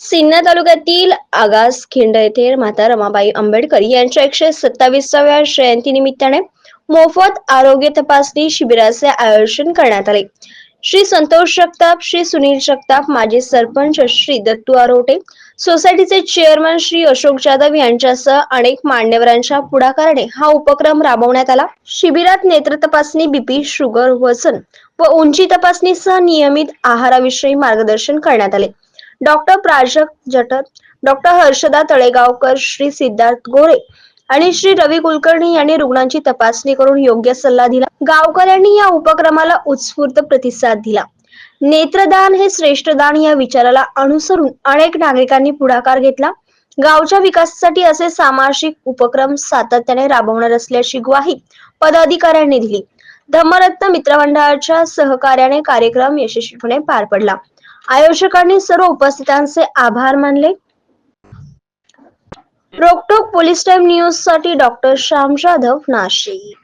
सिन्नर तालुक्यातील आगास खिंड येथे माता रमाबाई आंबेडकर यांच्या एकशे सत्तावीसाव्या जयंती निमित्ताने मोफत आरोग्य तपासणी शिबिराचे आयोजन करण्यात आले. श्री संतोष जगताप श्री सुनील जगताप माजी सरपंच श्री दत्तू आरोटे सोसायटीचे चेअरमन श्री अशोक जाधव यांच्यासह अनेक मान्यवरांच्या पुढाकाराने हा उपक्रम राबवण्यात आला. शिबिरात नेत्र तपासणी बीपी शुगर वजन व उंची तपासणीसह नियमित आहाराविषयी मार्गदर्शन करण्यात आले. डॉक्टर प्राजक्त जटत डॉक्टर हर्षदा तळेगावकर श्री सिद्धार्थ गोरे आणि श्री रवी कुलकर्णी यांनी रुग्णांची तपासणी करून योग्य सल्ला दिला. गावकऱ्यांनी या उपक्रमाला उत्स्फूर्त प्रतिसाद दिला. नेत्रदान हे श्रेष्ठ दान या विचाराला अनुसरून अनेक नागरिकांनी पुढाकार घेतला. गावच्या विकासासाठी असे सामाजिक उपक्रम सातत्याने राबवणार असल्याची ग्वाही पदाधिकाऱ्यांनी दिली. धम्मरत्न मित्रमंडळाच्या सहकार्याने कार्यक्रम यशस्वीपणे पार पडला. आयोजकांनी सर्व उपस्थितांचे आभार मानले. रोकटोक पोलीस टाइम न्यूजसाठी डॉक्टर श्याम जाधव नाशिक.